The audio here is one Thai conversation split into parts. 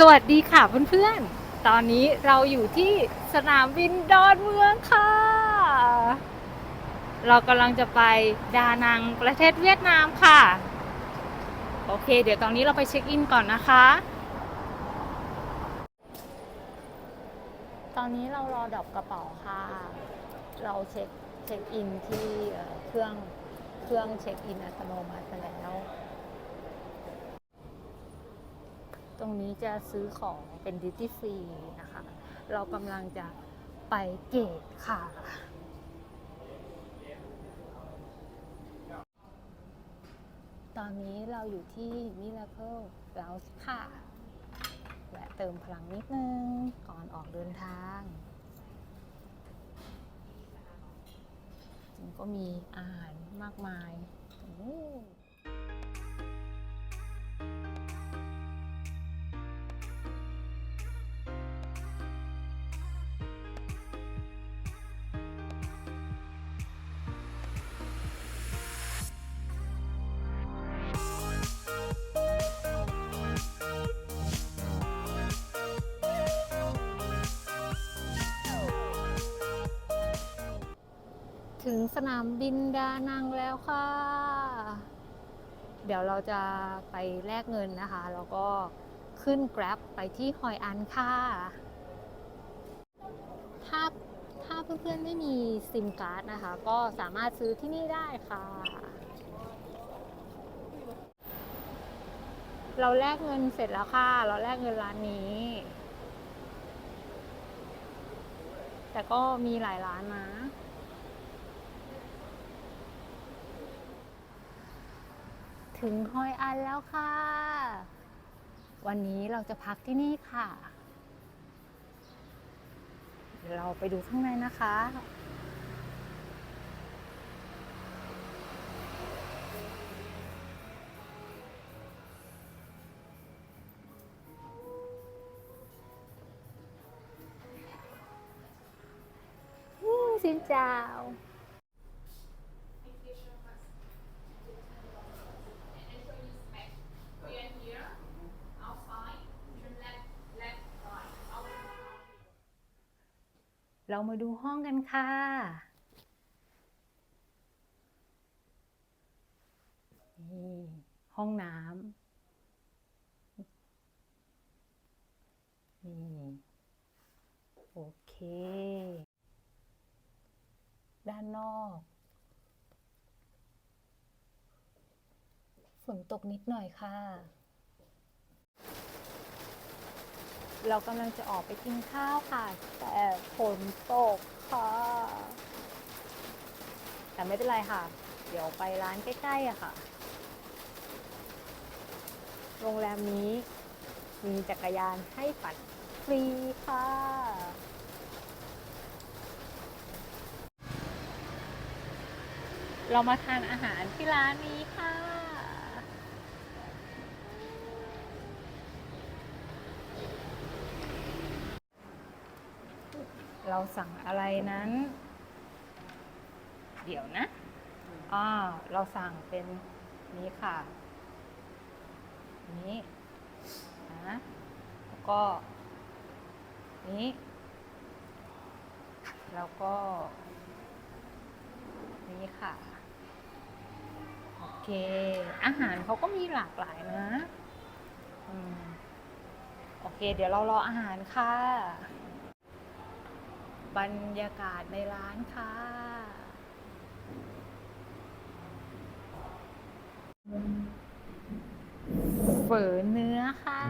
สวัสดีค่ะเพื่อนๆ ตอนนี้เราอยู่ที่สนามบินดอนเมืองค่ะ เรากำลังจะไปดานังประเทศเวียดนามค่ะ โอเค เดี๋ยวตอนนี้เราไปเช็คอินก่อนนะคะ ตอนนี้เรารอดอปกระเป๋าค่ะ เราเช็คเช็คอินที่เครื่องเครื่องเช็คอินอัตโนมัติแล้ว ต รงนี้จะซื้อของเป็นดิ u ตี้ฟรีนะคะ เรากำลังจะไปเกตค่ะ ตอนนี้เราอยู่ที่ Miracle Lounge ค่ะแวะเติมพลังนิดนึงก่อนออกเดินทางจริงก็มีอาหารมากมายโอ้ สนามบินดานังแล้วค่ะ เดี๋ยวเราจะไปแลกเงินนะคะ แล้วก็ขึ้น Grab ไปที่ฮอยอันค่ะ ถ้าถ้าเพื่อนๆไม่มีซิมการ์ดนะคะ ก็สามารถซื้อที่นี่ได้ค่ะ เราแลกเงินเสร็จแล้วค่ะ เราแลกเงินร้านนี้ แต่ก็มีหลายร้านนะ ถึงฮอยอันแล้วค่ะ วันนี้เราจะพักที่นี่ค่ะเดี๋ยวเราไปดูข้างในนะคะ Ừ, Xin chào. เรามาดูห้องกันค่ะนี่ห้องน้ำนี่โอเค ด้านนอก ฝนตกนิดหน่อยค่ะ เรากำลังจะออกไปกินข้าวค่ะ แต่ฝนตกค่ะ แต่ไม่เป็นไรค่ะ เดี๋ยวไปร้านใกล้ๆอะค่ะ โรงแรมนี้มีจักรยานให้ปั่นฟรีค่ะ เรามาทานอาหารที่ร้านนี้ค่ะ เราสั่งอะไรนั้น เดี๋ยวนะอ่าเราสั่งเป็นนี้ค่ะ นี้นะแล้วก็ นี้ แล้วก็ นี้ค่ะ โอเค อาหารเขาก็มีหลากหลายนะ อืม โอเค เดี๋ยวเรารออาหารค่ะ บรรยากาศในร้านค่ะ เฝอเนื้อค่ะ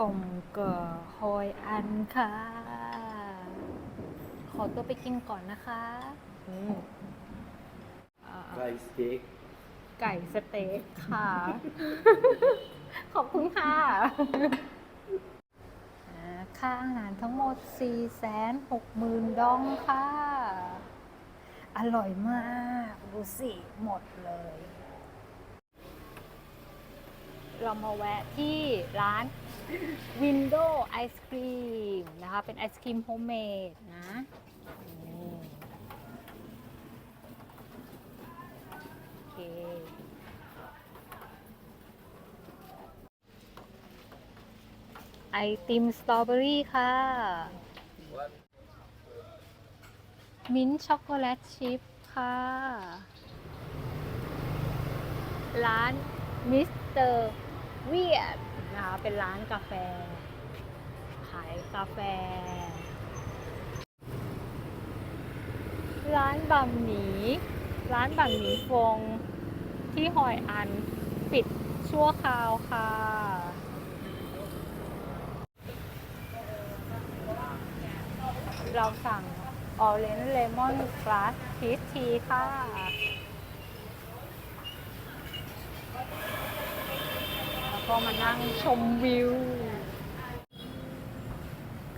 กลมเกอฮอยอันค่ะ ขอตัวไปกินก่อนนะคะอืมอ่าไก่สเต็กไก่สเต็กค่ะข อบคุณค่ะค่าอาหารทั้งหมด 4 6 0 0 0 0 ดองค่ะ อร่อยมากดูสิหมดเลย เรามาแวะที่ร้าน Window Ice Cream นะคะ เป็นไอศครีมโฮมเมดนะโอเค ไอ ติมสตรอเบอรี่ค่ะ มิ้นช็อกโกแลตชิพค่ะ ร้านมิสเตอร์เวียดนะคะเป็นร้านกาแฟ ขายกาแฟ ร้านบะหมี่ ร้านบะหมี่ฟงที่หอยอันปิดชั่วคราวค่ะ เราสั่ง Orange Lemon Glass Peach Tea ค่ะ แล้วก็มานั่งชมวิว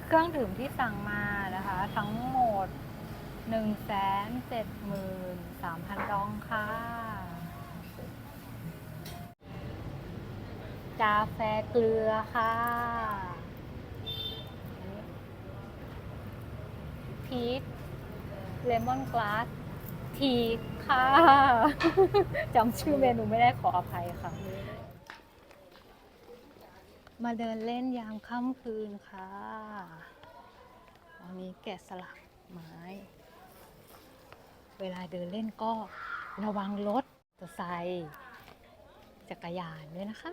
เครื่องดื่มที่สั่งมานะคะ ทั้งหมด 173,000ดองค่ะ กาแฟเกลือค่ะ พีชเลมอนกลาสทีค่ะจำชื่อเมนูไม่ได้ขออภัยค่ะ มาเดินเล่นยามค่ำคืนค่ะวันนี้แกะสลักไม้ เวลาเดินเล่นก็ระวังรถจะใส่จักรยานด้วยนะคะ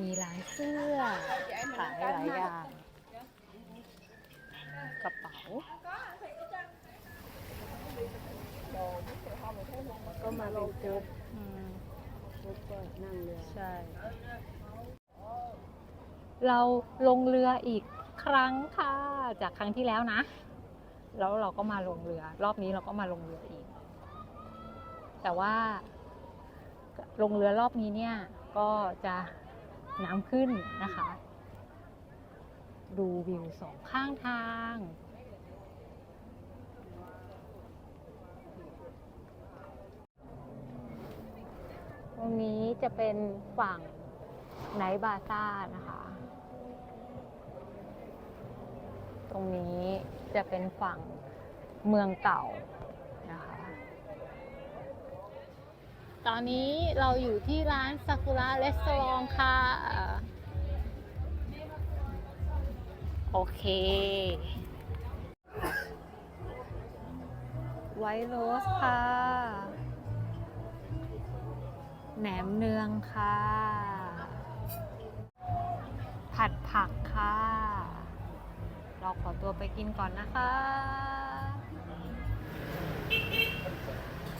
มีร้านเสื้อขายหลายอย่างกระเป๋า ก็มาเป็นกรุ๊ปอืมกรุ๊ปก็นั่งเรือใช่ เราลงเรืออีกครั้งค่ะ จากครั้งที่แล้วนะ แล้วเราก็มาลงเรือ รอบนี้เราก็มาลงเรืออีก แต่ว่าลงเรือรอบนี้เนี่ยก็จะ น้ำขึ้นนะคะ ดูวิวสองข้างทาง ตรงนี้จะเป็นฝั่งไนบาซ่านะคะ ตรงนี้จะเป็นฝั่งเมืองเก่านะคะ ตอนนี้เราอยู่ที่ร้านซากุระรีสอร์ทค่ะ โอเค ไวโรสค่ะ แหนมเนืองค่ะ ผัดผักค่ะ เราขอตัวไปกินก่อนนะคะ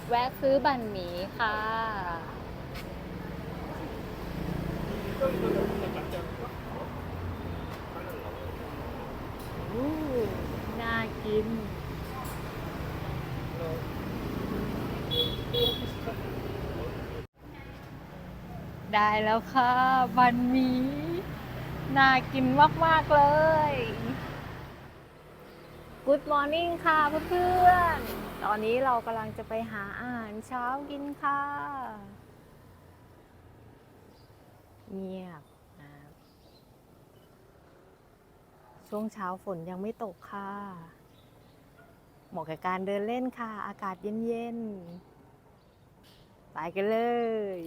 แวะซื้อบันหมี่ค่ะ น่ากิน ได้แล้วค่ะบันหมี่น่ากินมาก ๆ เลย Good morning ค่ะเพื่อนๆ ตอนนี้เรากำลังจะไปหาอาหารเช้ากินค่ะ เงียบนะช่วงเช้าฝนยังไม่ตกค่ะ เหมาะกับการเดินเล่นค่ะ อากาศเย็นๆ ไปกันเลย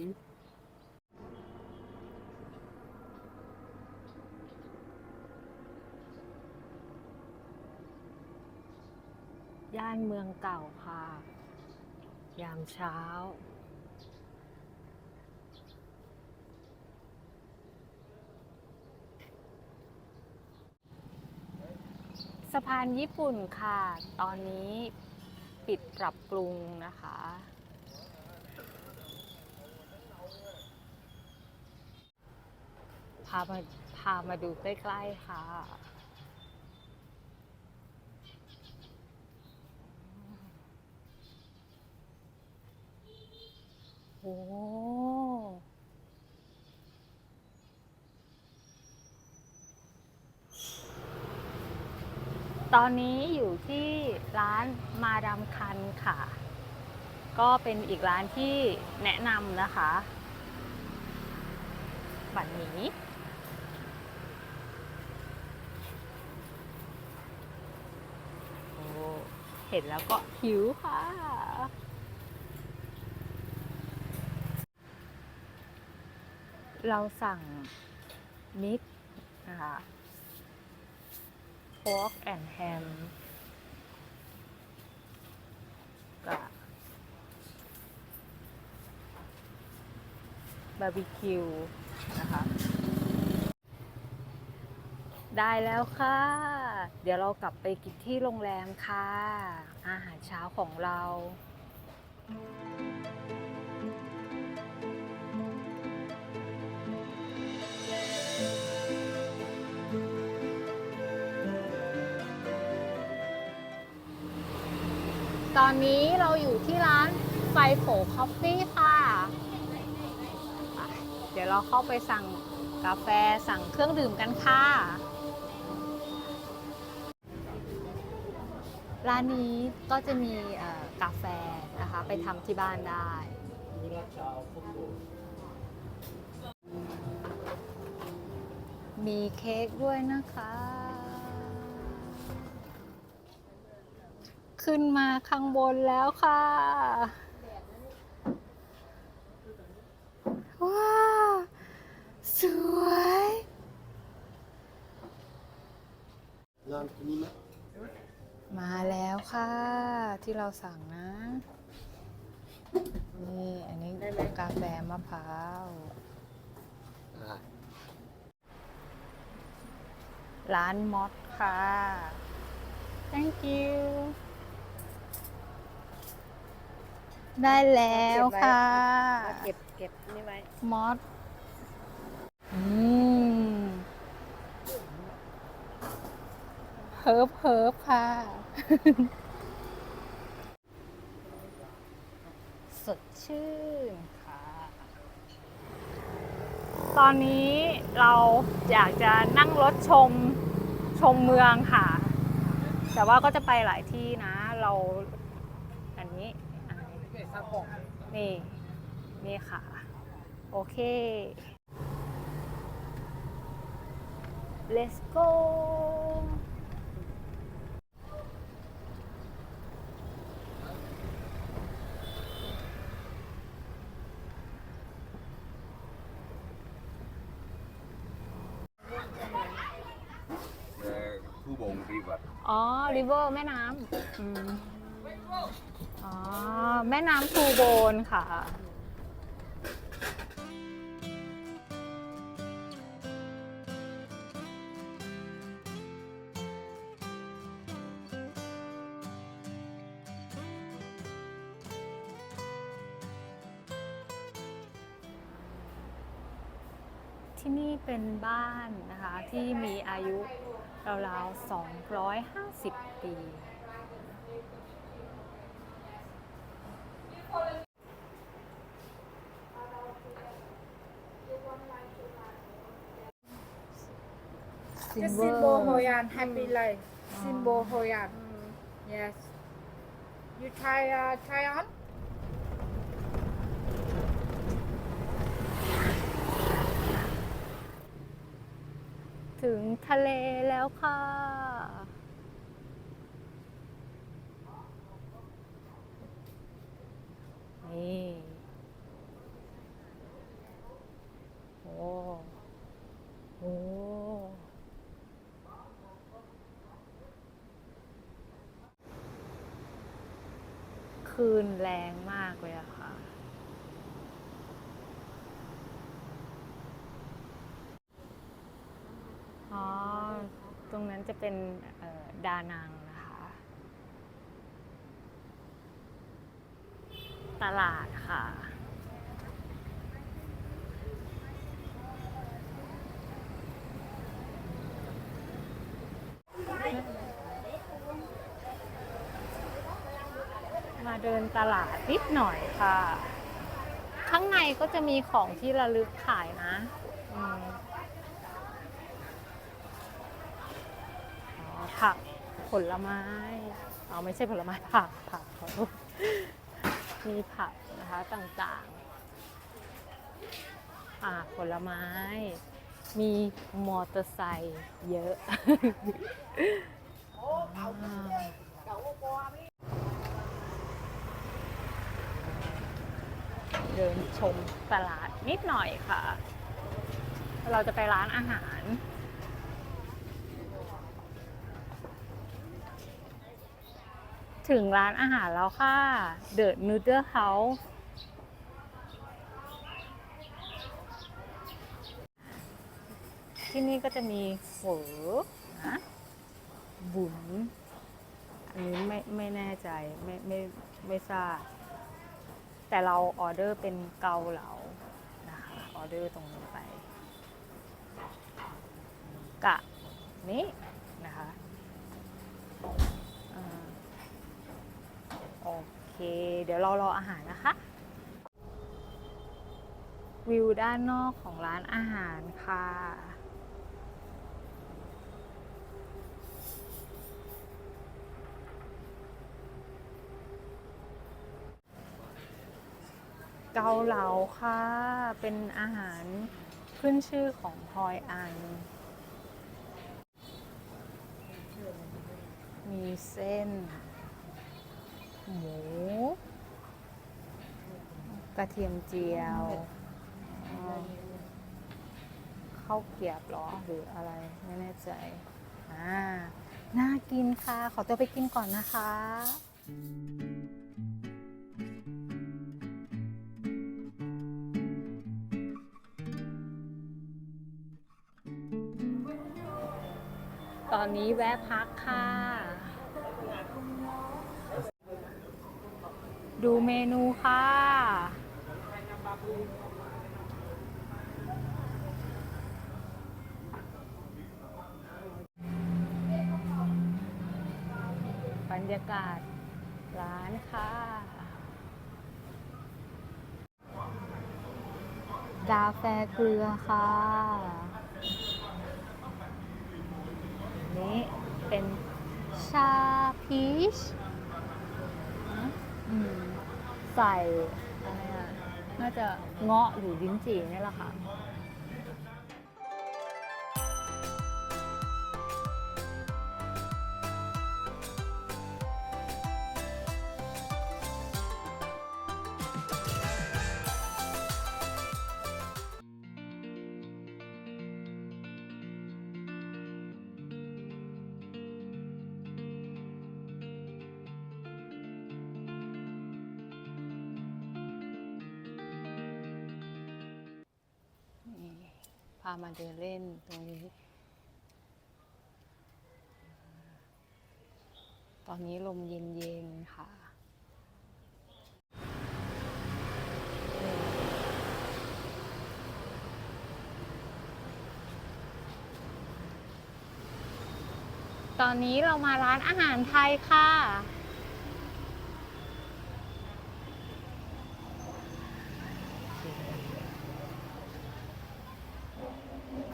ย่านเมืองเก่าค่ะ ยามเช้า สะพานญี่ปุ่นค่ะ ตอนนี้ปิดปรับปรุงนะคะ พามาพามาดูใกล้ ๆ ค่ะ ตอนนี้อยู่ที่ร้านมาดามคันค่ะ ก็เป็นอีกร้านที่แนะนำนะคะ บัตรนี้ เห็นแล้วก็หิวค่ะ เราสั่งมิกนะคะ pork and ham กับบาร์บีคิวนะคะ ได้แล้วค่ะ เดี๋ยวเรากลับไปกินที่โรงแรมค่ะ อาหารเช้าของเรา ตอนนี้เราอยู่ที่ร้านไฟโผคอฟฟี่ค่ะ เดี๋ยวเราเข้าไปสั่งกาแฟสั่งเครื่องดื่มกันค่ะ ร้านนี้ก็จะมีกาแฟนะคะ ไปทำที่บ้านได้มีเค้กด้วยนะคะ ขึ้นมาข้างบนแล้วค่ะ ว้าว สวยมาแล้วค่ะ ที่เราสั่งนะ นี่ อันนี้กาแฟมะพร้าวร้านมอสค่ะ thank you ได้แล้วค่ะเอาเก็บเก็บนี่ไว้มอสอืมเฮิบเฮิบค่ะ สดชื่นค่ะ ตอนนี้เราอยากจะนั่งรถชมชมเมืองค่ะ แต่ว่าก็จะไปหลายที่นะ เราอันนี้อัน นี้นี่ นี่ค่ะ โอเค let's go ผู้บงดีกว่าอ๋อ river แม่น้ำอืมอ๋อ แม่น้ำทูโบนค่ะ ที่นี่เป็นบ้านนะคะ ที่มีอายุราวๆ250 ปี The symbol Hoyan happy life. Symbol Hoyan. Yes. You try uh, try on. ถึงทะเลแล้วค่ะ นี่ โอ้โหคืนแรงมากเลยอะค่ะ อ๋อ ตรงนั้นจะเป็นดานังนะคะ ตลาดค่ะ มาเดินตลาดนิดหน่อยค่ะ ข้างในก็จะมีของที่ระลึกขายนะ ผลไม้เอาไม่ใช่ผลไม้ผักผักเขามีผักนะคะต่างๆอ่าผลไม้ มีมอเตอร์ไซค์เยอะเดินชมตลาดนิดหน่อยค่ะ เราจะไปร้านอาหาร ถึงร้านอาหารแล้วค่ะ The Noodle House ที่นี่ก็จะมีโหนะบุ๋นอันนี้ไม่ไม่แน่ใจไม่ไม่ไม่ทราบ แต่เราออเดอร์เป็นเกาเหลานะคะออเดอร์ตรงนี้ไป กะ นี้นะคะอ่า โอเค เดี๋ยวเรารออาหารนะคะ วิวด้านนอกของร้านอาหารค่ะ เกาเหลาค่ะ เป็นอาหารขึ้นชื่อของพลอยอัน มีเส้น หมู กระเทียมเจียวข้าวเกียบหรอหรืออะไร ไม่แน่ใจ อ่า น่ากินค่ะ ขอตัวไปกินก่อนนะคะตอนนี้แวะพักค่ะ ดูเมนูค่ะ บรรยากาศร้านค่ะ กาแฟเกลือค่ะ นี้เป็นชาพีช อืม ใส่อะไรอะน่าจะเงาะหรือลิ้นจี่นี่แหละค่ะามาเดินเล่นตรงนี้ ตอนนี้ลมเย็นๆค่ะตอนนี้เรามาร้านอาหารไทยค่ะ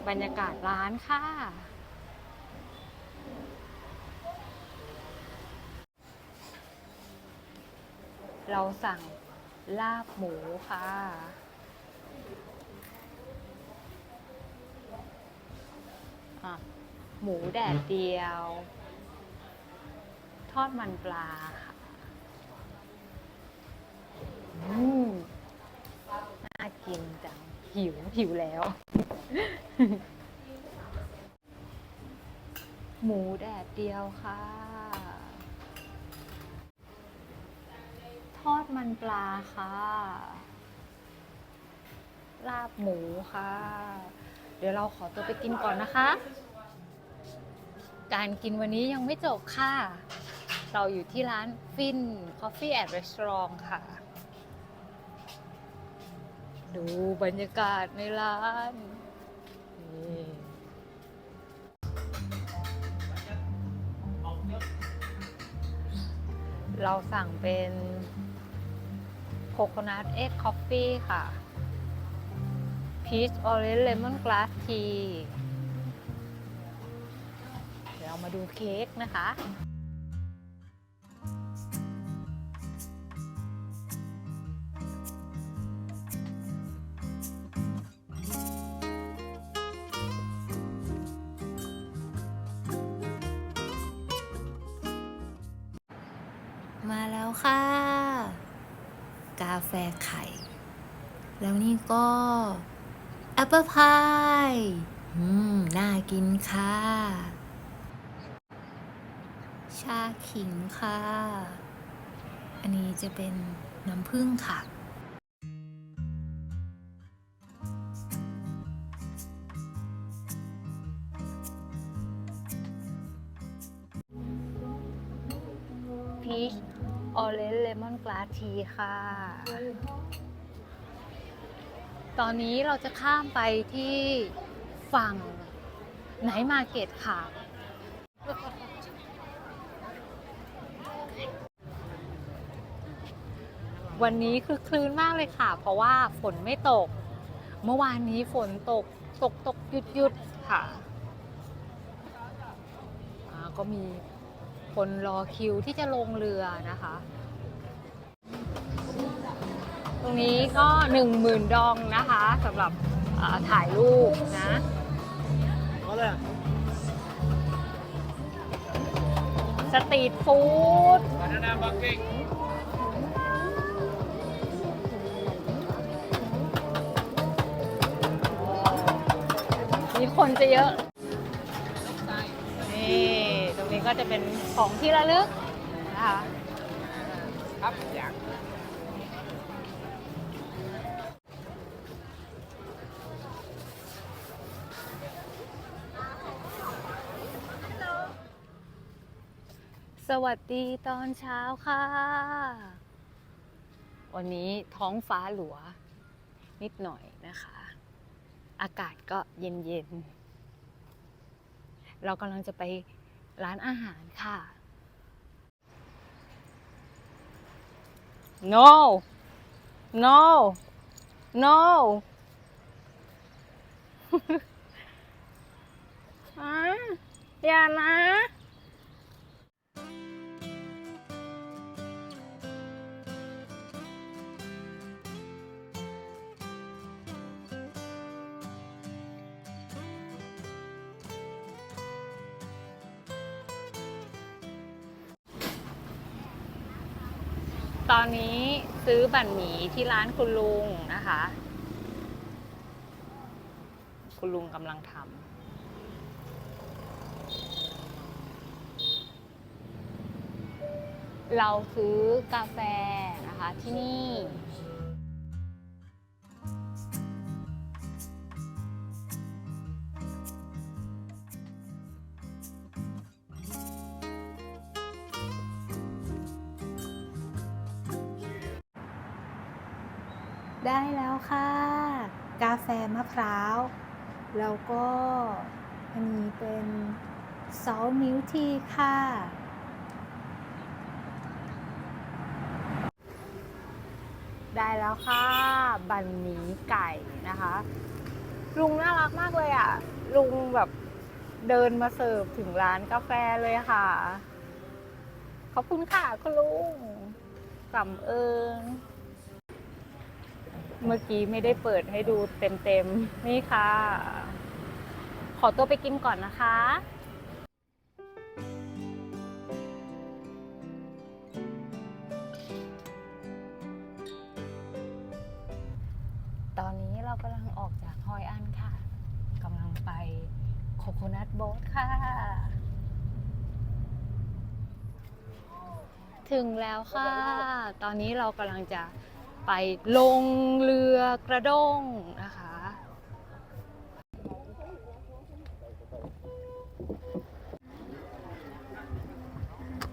บรรยากาศร้านค่ะ เราสั่งลาบหมูค่ะ หมูแดดเดียว ทอดมันปลาค่ะอืมน่ากินจัง หิว หิวแล้ว หมูแดดเดียวค่ะ ทอดมันปลาค่ะ ลาบหมูค่ะ เดี๋ยวเราขอตัวไปกินก่อนนะคะ การกินวันนี้ยังไม่จบค่ะ เราอยู่ที่ร้านฟิน Coffee and Restaurant ค่ะ ดูบรรยากาศในร้าน เราสั่งเป็นโคโคนัทเอ็กคอฟฟี่ค่ะพีชออเรนจ์เลมอนกลาสที เดี๋ยวเรามาดูเค้กนะคะ กาแฟไข่ แล้วนี่ก็แอปเปิลพายอืม น่ากินค่ะ ชาขิงค่ะ อันนี้จะเป็นน้ำผึ้งค่ะ นจ์เลาทีค่ะ ตอนนี้เราจะข้ามไปที่ฝั่งไหนมาเก็ตค่ะ วันนี้คือคลื่นมากเลยค่ะ เพราะว่าฝนไม่ตก เมื่อวานนี้ฝนตกตกตกหยุดหยุดค่ะก็มีคนรอคิวที่จะลงเรือนะคะ ตรงนี้ก็หนึ่งหมื่นดองนะคะสำหรับอ่าถ่ายรูปนะ Voilà. สตรีทฟู้ด Banana bucket. มีคนจะเยอะ นี่ ตรงนี้ก็จะเป็นของที่ระลึกนะคะ Hấp dẫn. ส วัสดีตอนเช้าค่ะ วันนี้ท้องฟ้าหลัว นิดหน่อยนะคะ อากาศก็เย็นๆ เรากำลังจะไปร้านอาหารค่ะ no no no อะอย่านะ ตอนนี้ซื้อบั่นหมี่ที่ร้านคุณลุงนะคะ คุณลุงกำลังทำเราซื้อกาแฟนะคะที่นี่ มะพร้าว แล้วก็อันนี้เป็นซอลมิลทีค่ะ ได้แล้วค่ะ บันหมี่ไก่นะคะ ลุงน่ารักมากเลยอะ ลุงแบบเดินมาเสิร์ฟถึงร้านกาแฟเลยค่ะ ขอบคุณค่ะ คุณลุงสำเอิญ เมื่อกี้ไม่ได้เปิดให้ดูเต็มๆ นี่ค่ะ ขอตัวไปกินก่อนนะคะตอนนี้เรากำลังออกจากฮอยอันค่ะ กำลังไปโคโคนัทโบ๊ทค่ะ ถึงแล้วค่ะ ตอนนี้เรากำลังจะ ไปลงเรือกระด้งนะคะ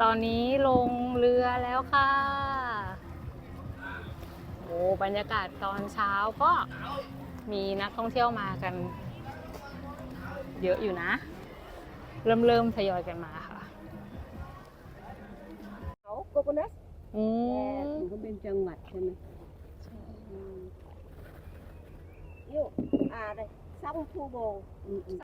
ตอนนี้ลงเรือแล้วค่ะโอ้บรรยากาศตอนเช้าก็มีนักท่องเที่ยวมากัน เยอะอยู่นะ เริ่มเริ่มทยอยกันมาค่ะเขาโกโกนัทอืแต่มถึงก็เป็นจังหวัดใช่ไหม yêu à đây xong thu bồ ừ, ừ.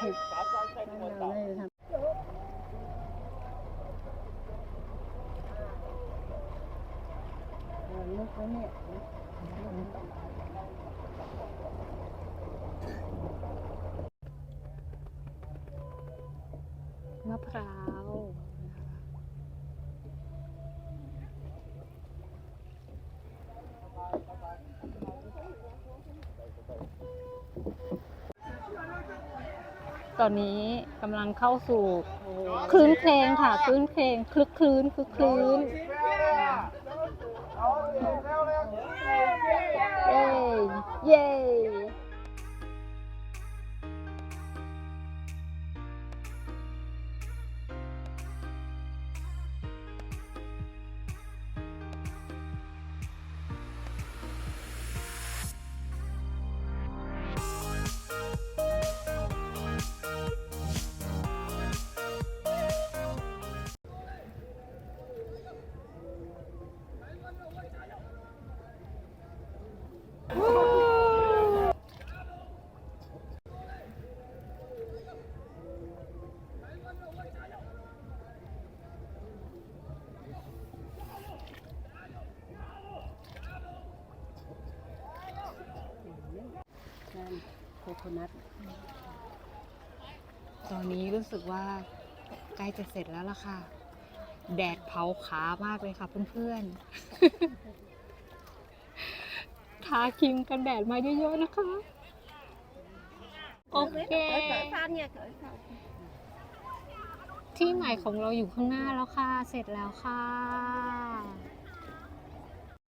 Hãy subscribe ะพร้าวตอนนี้กำลังเข้าสู่คลื่นเพลงค่ะคลื่นเพลงคลึกคลื้นคลึกคลื้นเย้เย้ รู้สึกว่าใกล้จะเสร็จแล้วล่ะค่ะ แดดเผาขามากเลยค่ะเพื่อนๆ ทาครีมกันแดดมาเยอะๆนะคะ โอเค ที่ใหม่ของเราอยู่ข้างหน้าแล้วค่ะ เสร็จแล้วค่ะ